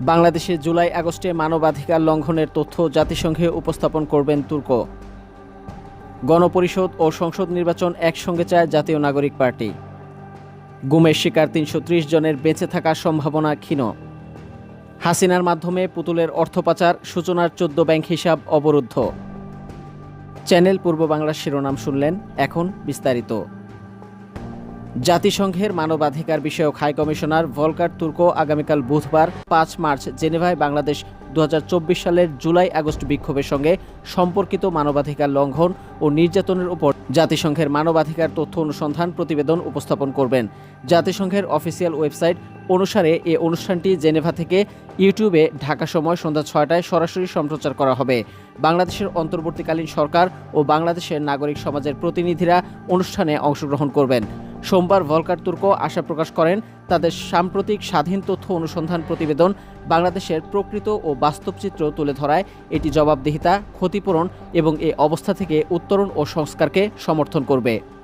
বাংলাদেশে জুলাই আগস্টে মানবাধিকার লঙ্ঘনের তথ্য জাতিসংঘে উপস্থাপন করবেন তুর্ক। গণপরিষদ ও সংসদ নির্বাচন একসঙ্গে চায় জাতীয় নাগরিক পার্টি। গুমের শিকার তিনশো ত্রিশ জনের বেঁচে থাকার সম্ভাবনা ক্ষীণ। হাসিনার মাধ্যমে পুতুলের অর্থ পাচার সূচনার চোদ্দ ব্যাংক হিসাব অবরুদ্ধ। চ্যানেল পূর্ব বাংলার শিরোনাম শুনলেন, এখন বিস্তারিত। জাতিসংঘের মানবাধিকার বিষয়ক হাই কমিশনার ভলকার তুর্ক আগামীকাল বুধবার পাঁচ মার্চ জেনেভায় বাংলাদেশ দু হাজার চব্বিশ সালের জুলাই আগস্ট বিক্ষোভের সঙ্গে সম্পর্কিত মানবাধিকার লঙ্ঘন ও নির্যাতনের উপর জাতিসংঘের মানবাধিকার তথ্য অনুসন্ধান প্রতিবেদন উপস্থাপন করবেন। জাতিসংঘের অফিসিয়াল ওয়েবসাইট অনুসারে এ অনুষ্ঠানটি জেনেভা থেকে ইউটিউবে ঢাকা সময় সন্ধ্যা ছয়টায় সরাসরি সম্প্রচার করা হবে। বাংলাদেশের অন্তর্বর্তীকালীন সরকার ও বাংলাদেশের নাগরিক সমাজের প্রতিনিধিরা অনুষ্ঠানে অংশগ্রহণ করবেন। সোমবার ভলকার তুর্ক আশা প্রকাশ করেন, তাদের সাম্প্রতিক স্বাধীন তথ্য অনুসন্ধান প্রতিবেদন বাংলাদেশের প্রকৃত ও বাস্তব চিত্র তুলে ধরায়। এটি জবাবদিহিতা, ক্ষতিপূরণ এবং এ অবস্থা থেকে উত্তরণ ও সংস্কারকে সমর্থন করবে।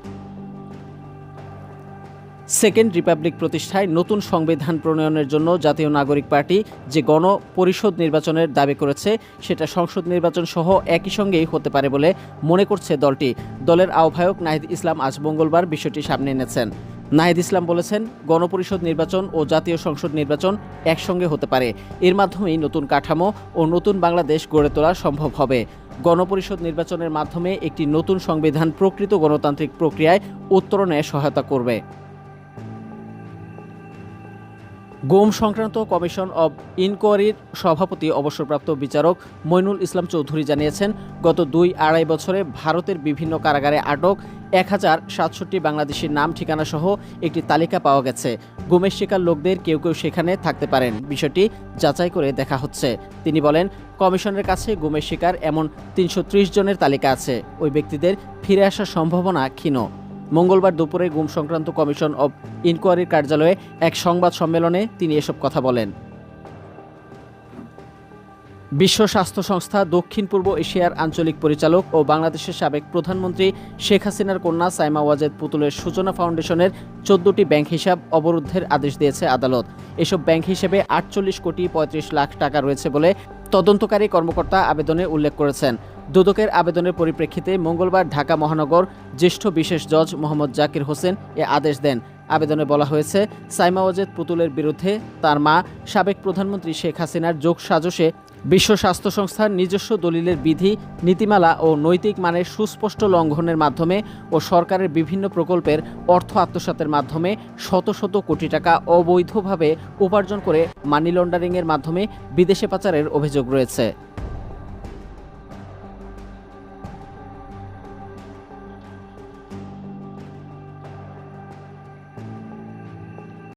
সেকেন্ড রিপাবলিক প্রতিষ্ঠায় নতুন সংবিধান প্রণয়নের জন্য জাতীয় নাগরিক পার্টি যে গণ পরিষদ নির্বাচনের দাবি করেছে, সেটা সংসদ নির্বাচন সহ একই সঙ্গেই হতে পারে বলে মনে করছে দলটি। দলের আহ্বায়ক নাহিদ ইসলাম আজ মঙ্গলবার বিষয়টি সামনে এনেছেন। নাহিদ ইসলাম বলেছেন, গণপরিষদ নির্বাচন ও জাতীয় সংসদ নির্বাচন একসঙ্গে হতে পারে। এর মাধ্যমেই নতুন কাঠামো ও নতুন বাংলাদেশ গড়ে তোলা সম্ভব হবে। গণপরিষদ নির্বাচনের মাধ্যমে একটি নতুন সংবিধান প্রকৃত গণতান্ত্রিক প্রক্রিয়ায় উত্তরণে সহায়তা করবে। গুম সংক্রান্ত কমিশন অব ইনকোয়ারির সভাপতি অবসরপ্রাপ্ত বিচারক মইনুল ইসলাম চৌধুরী জানিয়েছেন, গত দুই আড়াই বছরে ভারতের বিভিন্ন কারাগারে আটক এক হাজার সাতষট্টি বাংলাদেশির নাম, ঠিকানা সহ একটি তালিকা পাওয়া গেছে। গুমের শিকার লোকদের কেউ কেউ সেখানে থাকতে পারেন। বিষয়টি যাচাই করে দেখা হচ্ছে। তিনি বলেন, কমিশনের কাছে গুমের শিকার এমন তিনশো ত্রিশ জনের তালিকা আছে। ওই ব্যক্তিদের ফিরে আসার সম্ভাবনা ক্ষীণ। মঙ্গলবার দুপুরে গুম সংক্রান্ত কমিশন অব ইনকোয়ারির কার্যালয়ে এক সংবাদ সম্মেলনে তিনি এসব কথা বলেন। বিশ্ব স্বাস্থ্য সংস্থা দক্ষিণ পূর্ব এশিয়ার আঞ্চলিক পরিচালক ও বাংলাদেশের সাবেক প্রধানমন্ত্রী শেখ হাসিনার কন্যা সাইমা ওয়াজেদ পুতুলের সূচনা ফাউন্ডেশনের চোদ্দটি ব্যাংক হিসাব অবরুদ্ধের আদেশ দিয়েছে আদালত। এসব ব্যাংক হিসেবে আটচল্লিশ কোটি পঁয়ত্রিশ লাখ টাকা রয়েছে বলে তদন্তকারী কর্মকর্তা আবেদনে উল্লেখ করেছেন। দুদকের আবেদনের পরিপ্রেক্ষিতে মঙ্গলবার ঢাকা মহানগর জ্যেষ্ঠ বিশেষ জজ মোহাম্মদ জাকির হোসেন এ আদেশ দেন। আবেদনে বলা হয়েছে, সাইমা ওয়াজেদ পুতুলের বিরুদ্ধে তার মা, সাবেক প্রধানমন্ত্রী শেখ হাসিনার যোগ সাজসে বিশ্ব স্বাস্থ্য সংস্থার নিজস্ব দলিলের বিধি, নীতিমালা ও নৈতিক মানের সুস্পষ্ট লঙ্ঘনের মাধ্যমে ও সরকারের বিভিন্ন প্রকল্পের অর্থ আত্মসাতের মাধ্যমে শত শত কোটি টাকা অবৈধভাবে উপার্জন করে মানি লন্ডারিংয়ের মাধ্যমে বিদেশে পাচারের অভিযোগ রয়েছে।